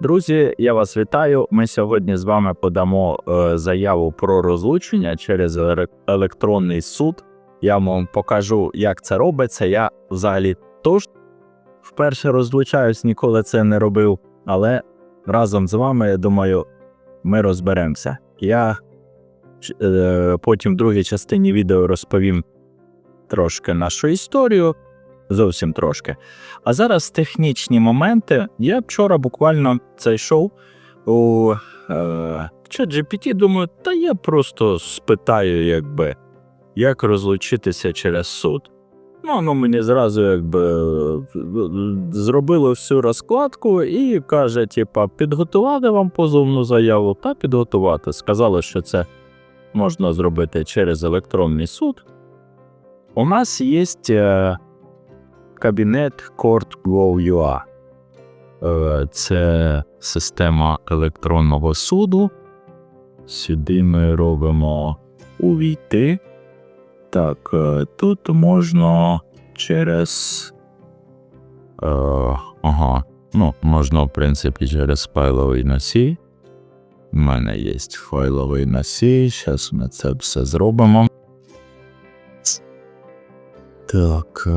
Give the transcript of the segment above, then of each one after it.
Друзі, я вас вітаю. Ми сьогодні з вами подамо е, заяву про розлучення через еле- електронний суд. Я вам покажу, як це робиться. Я взагалі тож вперше розлучаюсь, ніколи це не робив. Але разом з вами, я думаю, ми розберемося. Я е, потім в другій частині відео розповім трошки нашу історію, зовсім трошки. А зараз технічні моменти. Я вчора буквально зайшов у е, ChatGPT, думаю, та я просто спитаю, якби, як розлучитися через суд. Ну, воно мені зразу якби зробило всю розкладку і каже: типа, підготувати вам позовну заяву та підготувати. Сказали, що це можна зробити через електронний суд. У нас є е, кабінет Court.gov.ua. Е, Це система електронного суду. Сюди ми робимо увійти. Так, е, тут можна через. Е, ага. Ну, можна, в принципі, через файловий носій. У мене є файловий носій. Зараз ми це все зробимо. Так.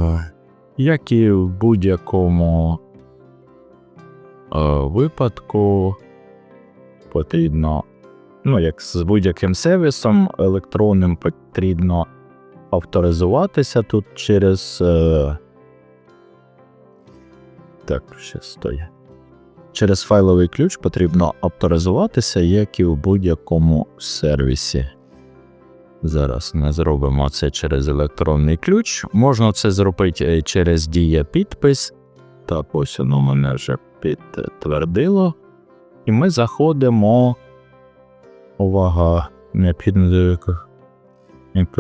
Як і в будь-якому е, випадку потрібно, ну, як з будь-яким сервісом електронним потрібно авторизуватися тут через. Е, так, ще стоїть. Через файловий ключ потрібно авторизуватися, як і в будь-якому сервісі. Зараз ми зробимо це через електронний ключ. Можна це зробити е, через дія підпис. Так, ось воно мене вже підтвердило. І ми заходимо. Увага, необхідно до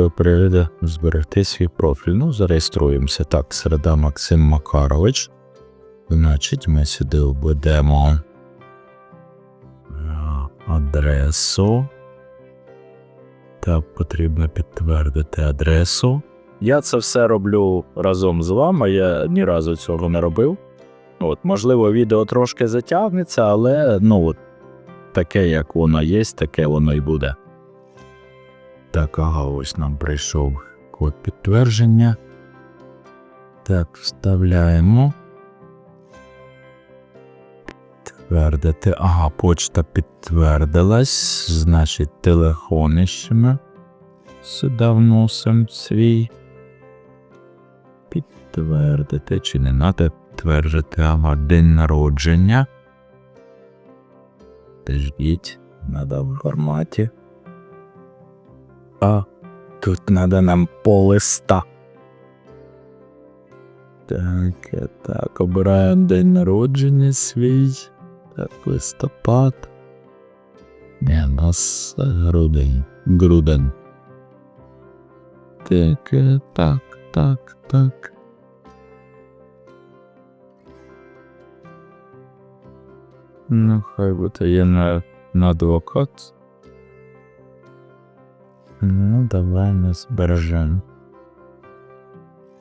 приведе зберегти свій профіль. Ну, зареєструємося. Так, середа Максим Макарович. Значить, ми сюди введемо е, адресу. Так, потрібно підтвердити адресу. Я це все роблю разом з вами. Я ні разу цього не робив. От, можливо, відео трошки затягнеться, але ну от таке, як воно є, таке воно і буде. Так, ага, ось нам прийшов код підтвердження. Так, вставляємо. Підтвердити. Ага, почта підтвердилась. Значить, телефон ще ми сюди вносимо свій. Підтвердити чи не треба підтвердити, ага, день народження. Ждіть, надо в форматі. А тут надо нам по листа. Так, е, так, обираємо день народження свій. Так, листопад. Не, у нас е, грудень. Грудень. Так, так, так, так. Ну, хай буде є на, на адвокат. Ну, давай не збережемо.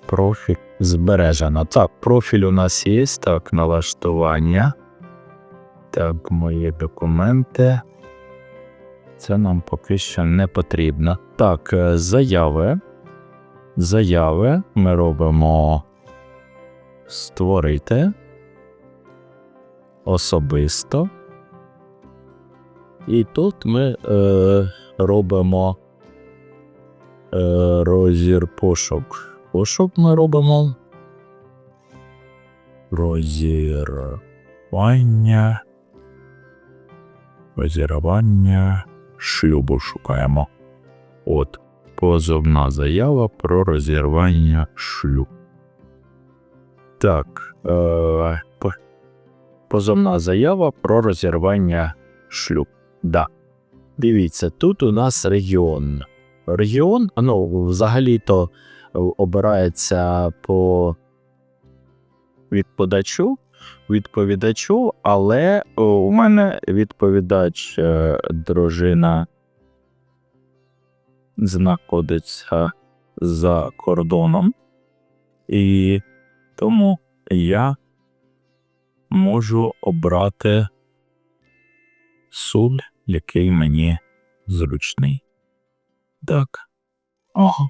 Профіль збережено. Так, профіль у нас є, так, налаштування. Так, мої документи. Це нам поки що не потрібно. Так, е, заяви. Заяви ми робимо створити особисто. І тут ми е, робимо е, розір пошук. Пошук ми робимо. Розірвання. Розірвання шлюбу шукаємо. От позовна заява про розірвання шлюбу. Так. Е, по- позовна заява про розірвання шлюб. Да. Дивіться, тут у нас регіон. Регіон, ну, взагалі-то е, обирається по відповідачу, відповідачу, але у мене відповідач е, дружина знаходиться за кордоном, і тому я можу обрати суд, який мені зручний. Так. Ага.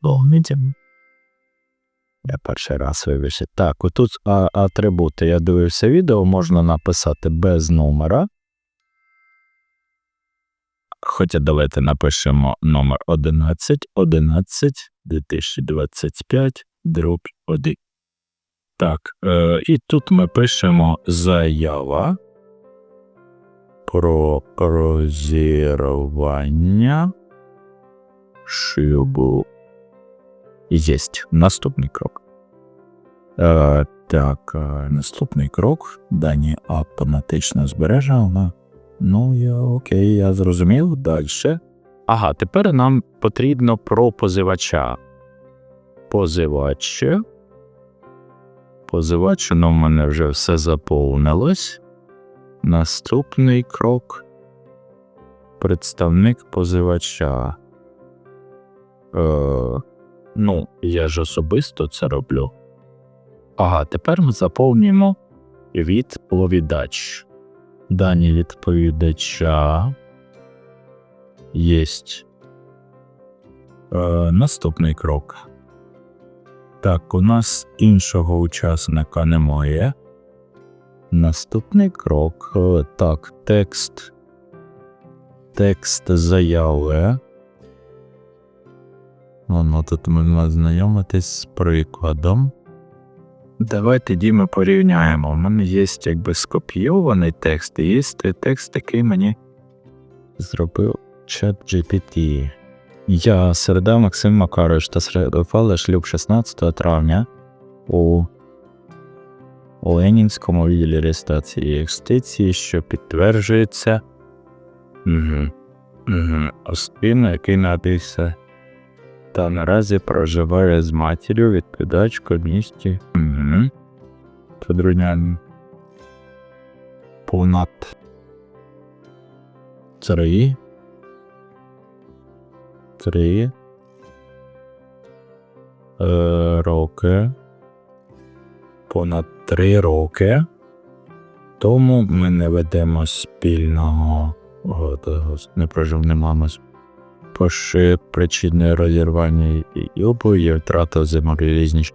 Помітим. Я перший раз вивішив. Так, отут а, атрибути. Я дивився відео, можна написати без номера. Хоча давайте напишемо номер 11 11 2025 дроб 1. Так, е, і тут ми пишемо заява про розірвання шлюбу. Єсть. Наступний крок. Е, так, е, наступний крок. Дані автоматично збережено. Ну, я окей, я зрозумів. Далі. Ага, тепер нам потрібно про позивача. Позивач. Позивач, ну, в мене вже все заповнилось. Наступний крок. Представник позивача. Е, ну, я ж особисто це роблю. Ага, тепер ми заповнюємо відповідач. Дані відповідача. Єсть. Е, наступний крок. Так, у нас іншого учасника немає. Наступний крок. е, Так, текст. Текст заяви. Воно тут можна знайомитись з прикладом. Давайте Діми порівняємо. У мене є якби скопійований текст, і є текст, який мені зробив чат GPT. Я Середа Максим Макарович та Середофале шлюб 16 травня у Ленінському відділі реєстрації юстиції, що підтверджується угу. Угу. Остина, який народився та наразі проживає з матір'ю відповідачкою в місті угу. Подрунян понад три три е, роки. Понад три роки. Тому ми не ведемо спільного о, не прожив мами з поши причини розірвання юбу і втрата взаєморізність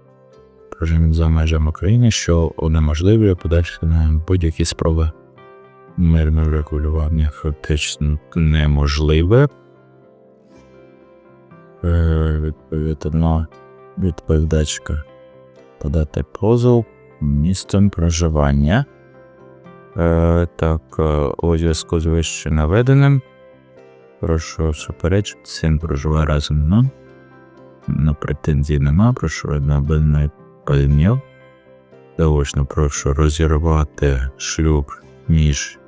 прожив за межами України, що унеможливлює подальші на будь-які спроби мирного регулювання фактично неможливе. Е, Відповідно, відповідачка подати позов місцем проживання. Е, так, е, у зв'язку з вище наведеним. Прошу суперечити, син проживає разом нам. На претензій нема, прошу однобильної прийняв. Заочно прошу розірвати шлюб між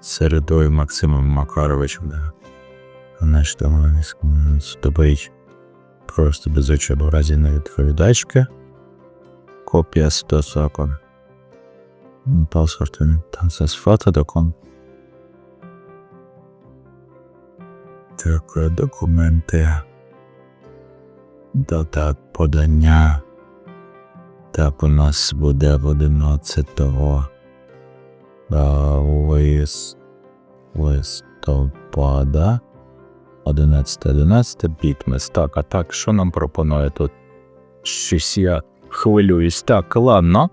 Середою Максимом Макаровичем та наш домовницьким судовий просто без очевидного разі на відповідачки. Копія 140. Паспорт там це з фотодоком. Так, документи. Дата подання. Так, у нас буде в 11 лист, листопада. 11 11 бітмес. Так, а так, що нам пропонує тут? Щось я хвилююсь. Так, ладно.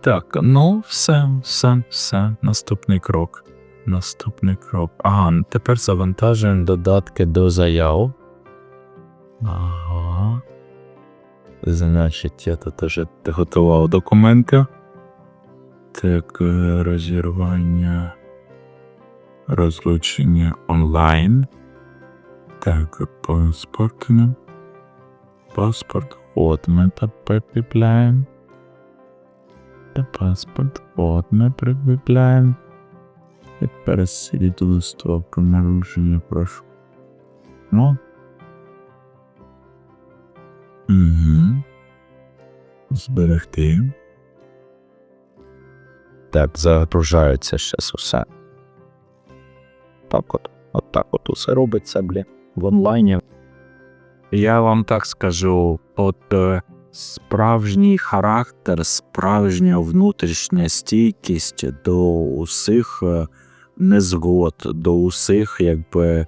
Так, ну, все, все, все. Наступний крок. Наступний крок. Ага, ну, тепер завантажуємо додатки до заяв. Ага. Значить, я тут вже готував документи. Так, е, розірвання. Розлучення онлайн. Так, паспорт. Паспорт. От ми прикріпляємо. Та паспорт. От ми прикріпляємо. Тепер сидіть листок про нарушення прошу. Ну. Угу. Зберегти. Так, загружається щас усе. Так от, от так от усе робиться, блін, в онлайні. Я вам так скажу, от е, Справжній характер, справжня внутрішня стійкість до усіх е, незгод, до усіх, якби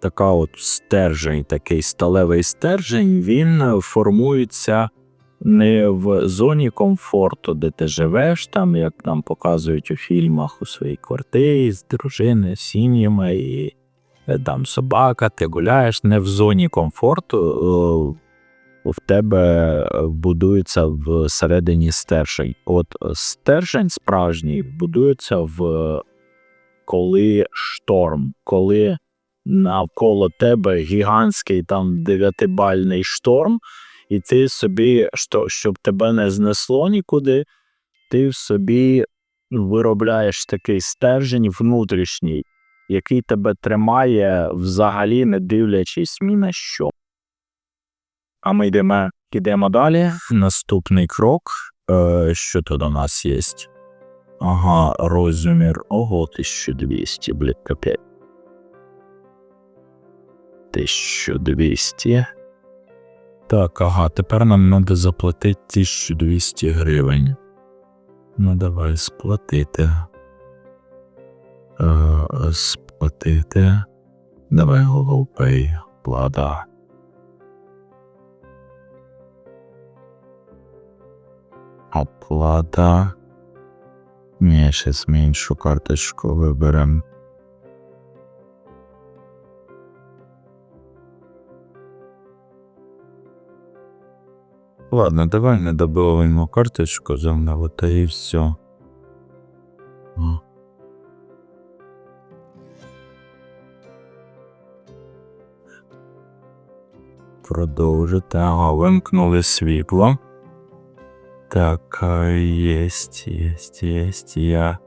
така от стержень, такий сталевий стержень, він е, формується не в зоні комфорту, де ти живеш, там, як нам показують у фільмах, у своїй квартирі з дружиною, сім'ями, і е, там собака, ти гуляєш не в зоні комфорту. е, В тебе е, будується всередині стержень. От е, стержень справжній будується в коли шторм, коли навколо тебе гігантський там дев'ятибальний шторм, і ти собі, що, щоб тебе не знесло нікуди, ти в собі виробляєш такий стержень внутрішній, який тебе тримає взагалі не дивлячись ні на що. А ми йдемо, йдемо далі. Наступний крок. Е, що тут у нас є? Ага, розмір. Ого, 1200, блядь, капець. 1200. Так, ага, тепер нам треба заплатити 1200 гривень. Ну, давай сплатити. Е, сплатити. Давай GoPay. Плата. Оплата. Ні, щас ми іншу карточку виберемо. Ладно, давай не добиваємо карточку заново, та і все. Продовжити. Ага, вимкнули світло. Так, єсть, єсть, єсть. Я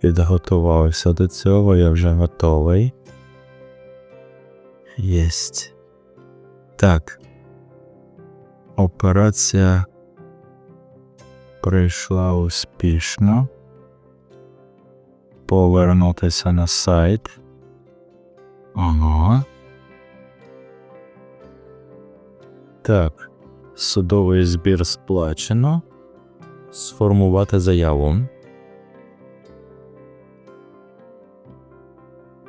підготувався до цього, я вже готовий. Єсть. Так. Операція пройшла успішно. Повернутися на сайт. Ага. Так. Судовий збір сплачено. Сформувати заяву.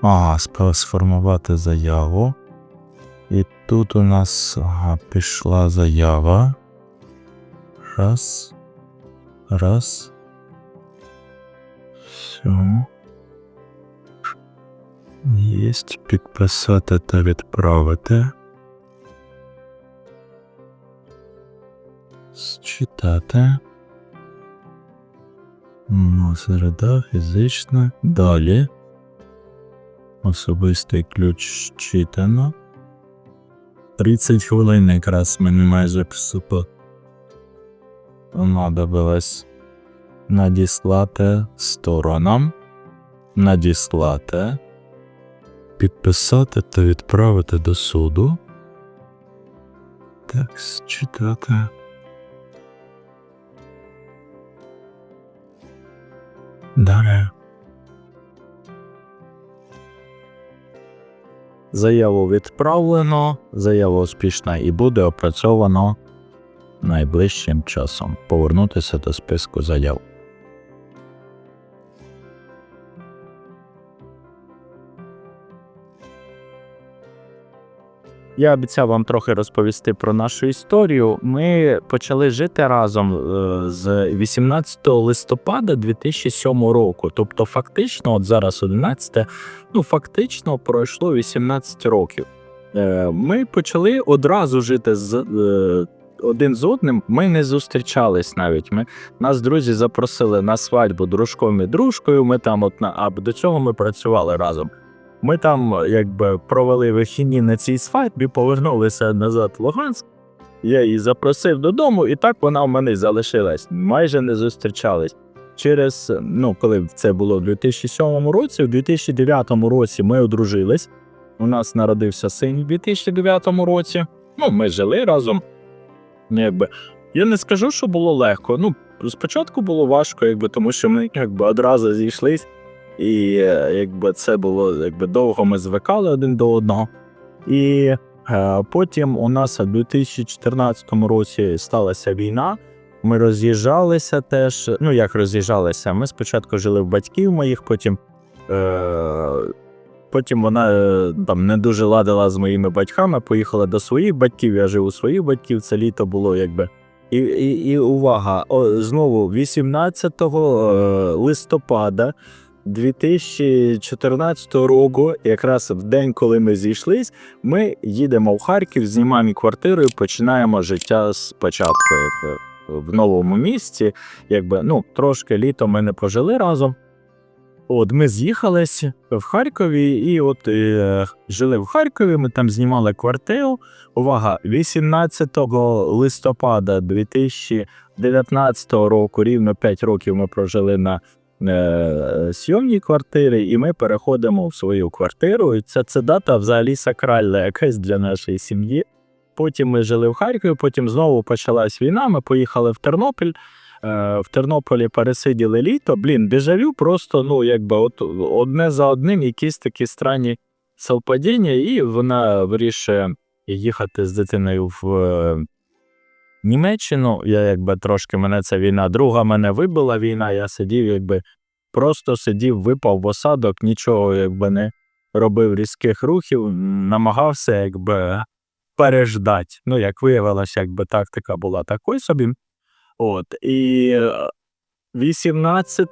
Ага, сформувати заяву. І тут у нас ага, пішла заява. Раз. Раз. Все. Єсть підписати та відправити. Считати. Ну, середа фізична. Далі. Особистий ключ щитано. 30 хвилин якраз мені майже приступо. Надобилось надіслати сторонам. Надіслати. Підписати та відправити до суду. Так, читати. Далі. Заяву відправлено, заява успішна і буде опрацьовано найближчим часом. Повернутися до списку заяв. Я обіцяв вам трохи розповісти про нашу історію. Ми почали жити разом е, з 18 листопада 2007 року. Тобто, фактично, от зараз 11, ну фактично пройшло 18 років. Е, Ми почали одразу жити з е, один з одним. Ми не зустрічались навіть. Ми нас друзі запросили на свадьбу дружком і дружкою. Ми там, от на а до цього ми працювали разом. Ми там якби провели вихідні на цій свадьбі, повернулися назад в Луганськ. Я її запросив додому, і так вона в мене залишилась. Майже не зустрічались. Через, ну, коли це було в 2007 році, в 2009 році ми одружились. У нас народився син в 2009 році. Ну, ми жили разом. Якби. Я не скажу, що було легко. Ну, спочатку було важко, якби, тому що ми якби, одразу зійшлись. І е, якби це було якби довго ми звикали один до одного. І Е, Потім у нас у 2014 році сталася війна. Ми роз'їжджалися теж. Ну, як роз'їжджалися? Ми спочатку жили в батьків моїх, потім, е, потім вона е, там не дуже ладила з моїми батьками, поїхала до своїх батьків. Я жив у своїх батьків. Це літо було якби. І, і, і увага, о, знову 18 е, листопада 2014 року, якраз в день, коли ми зійшлись, ми їдемо в Харків, знімаємо квартиру і починаємо життя спочатку якби, в новому місці. Якби, ну, трошки літо ми не пожили разом. От ми з'їхались в Харкові, і от е, жили в Харкові. Ми там знімали квартиру. Увага, 18 листопада 2019 року, рівно 5 років ми прожили на е, сйомній квартирі, і ми переходимо в свою квартиру. І це, це дата взагалі сакральна якась для нашої сім'ї. Потім ми жили в Харкові, потім знову почалась війна. Ми поїхали в Тернопіль. Е, В Тернополі пересиділи літо. Блін, дежавю просто, ну, якби от одне за одним якісь такі странні совпадіння, і вона вирішує їхати з дитиною в е, Німеччину. Я якби трошки мене ця війна. Друга мене вибила війна. Я сидів, якби просто сидів, випав в осадок, нічого якби не робив різких рухів, намагався якби переждати. Ну, як виявилося, якби тактика була такою собі. От і е, 18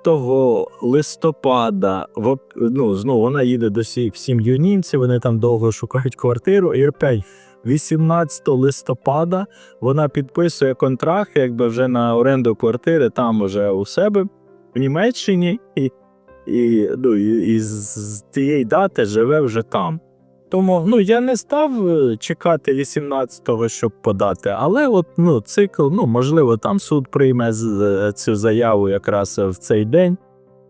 листопада в, ну, знову вона їде до всіх сім'ю німців, вони там довго шукають квартиру. І опять 18 листопада вона підписує контракт, якби вже на оренду квартири там уже у себе в Німеччині, і, і, ну, і, і з- тієї дати живе вже там. Тому ну, я не став е, чекати 18-го, щоб подати, але от ну, цикл, ну, можливо, там суд прийме е, цю заяву якраз в цей день.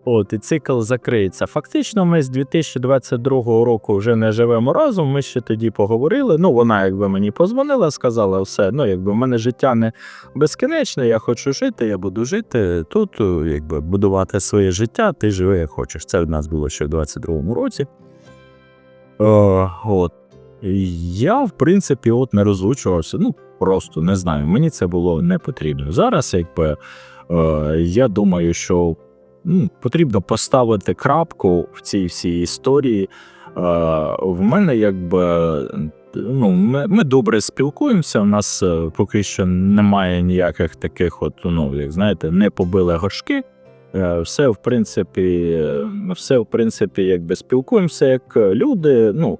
От, і цикл закриється. Фактично, ми з 2022 року вже не живемо разом. Ми ще тоді поговорили. Ну, вона якби мені позвонила, сказала все. Ну, якби в мене життя не безкінечне, я хочу жити, я буду жити тут, е, якби будувати своє життя, ти живи як хочеш. Це в нас було ще в 22-му році. Е, от. Я, в принципі, от не розлучувався. Ну, просто не знаю. Мені це було не потрібно. Зараз, якби е, я думаю, що ну, потрібно поставити крапку в цій всій історії. Е, в мене якби. Ну, ми, ми добре спілкуємося. У нас е, поки що немає ніяких таких, от, ну, як знаєте, не побили горшки. Е, Все, в принципі, е, все, в принципі, якби спілкуємося як люди. Ну,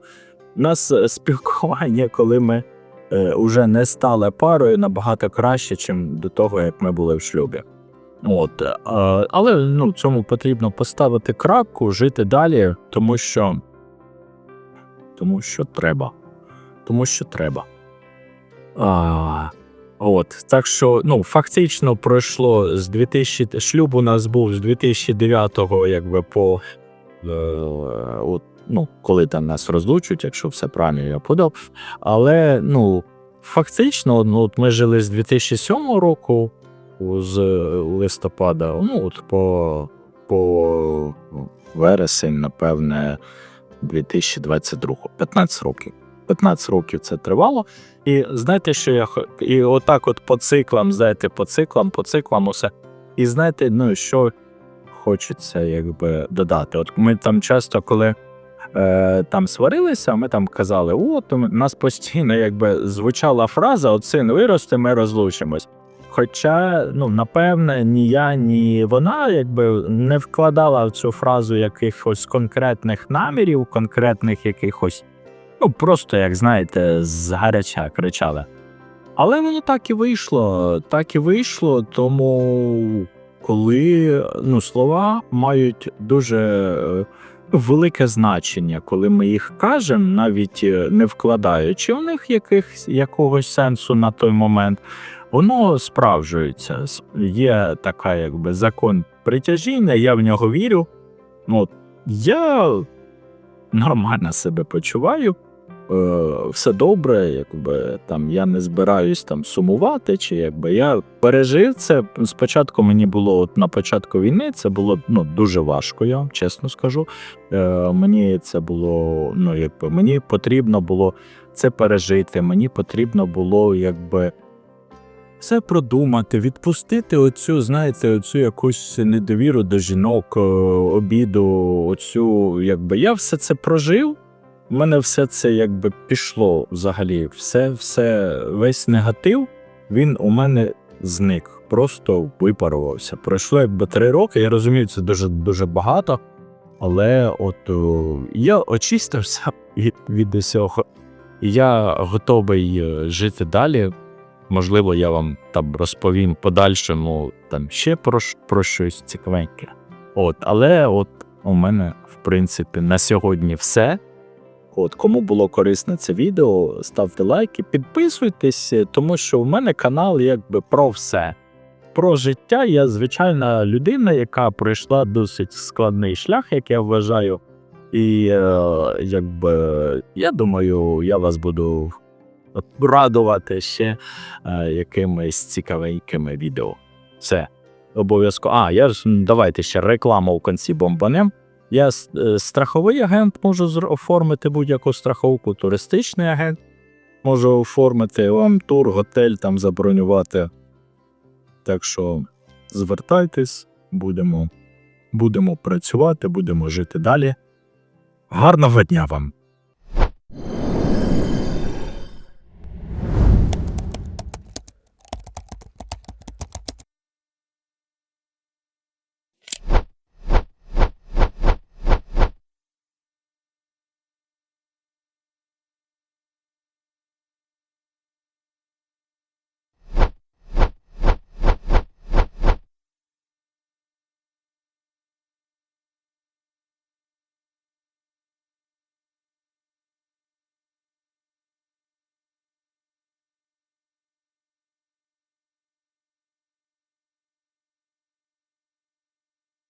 у нас спілкування, коли ми вже не стали парою, набагато краще, ніж до того, як ми були в шлюбі. От, е, але ну, цьому потрібно поставити крапку, жити далі, тому що, тому що треба. Тому що треба. А, от, так що, ну, фактично пройшло з 2000, шлюб у нас був з 2009-го, якби по. Е, от, ну, коли там нас розлучують, якщо все правильно я подав. Але ну, фактично, ну, от ми жили з 2007 року, з листопада, ну, от по, по вересень, напевне, 2022 15 років. 15 років це тривало. І знаєте, що я і отак, от по циклам, знаєте, по циклам, по циклам усе. І знаєте, ну що хочеться якби додати. От ми там часто, коли е, там сварилися, ми там казали: от у нас постійно якби звучала фраза: от син виросте, ми розлучимось. Хоча, ну, напевне, ні я, ні вона якби не вкладала в цю фразу якихось конкретних намірів, конкретних якихось, ну просто, як знаєте, з гаряча кричали. Але воно так і вийшло. Так і вийшло, тому коли ну, слова мають дуже е, велике значення, коли ми їх кажемо, навіть е, не вкладаючи в них яких, якогось сенсу на той момент, воно справжується. Є така, якби закон притяжіння, я в нього вірю. Ну, я нормально себе почуваю. Е, все добре, якби там я не збираюсь там сумувати, чи якби я пережив це. Спочатку мені було от на початку війни, це було ну дуже важко, я вам чесно скажу. Е, мені це було, ну якби мені потрібно було це пережити. Мені потрібно було якби все продумати, відпустити оцю, знаєте, оцю якусь недовіру до жінок, е, обіду, оцю, якби я все це прожив. У мене все це якби пішло взагалі. Все, все, весь негатив, він у мене зник, просто випарувався. Пройшло якби три роки. Я розумію, це дуже дуже багато. Але от о, я очистився від, від усього. І я готовий е, жити далі. Можливо, я вам там розповім подальшому там ще про, про щось цікавеньке. От, але от у мене, в принципі, на сьогодні все. От, кому було корисне це відео, ставте лайки, підписуйтесь, тому що у мене канал якби про все. Про життя я звичайна людина, яка пройшла досить складний шлях, як я вважаю. І е, якби я думаю, я вас буду радувати ще е, якимись цікавенькими відео. Все. Обов'язково. А, я ж давайте ще рекламу в кінці бомбанем. Я е, страховий агент можу оформити будь-яку страховку, туристичний агент можу оформити вам тур, готель там забронювати. Так що звертайтесь, будемо, будемо працювати, будемо жити далі. Гарного дня вам!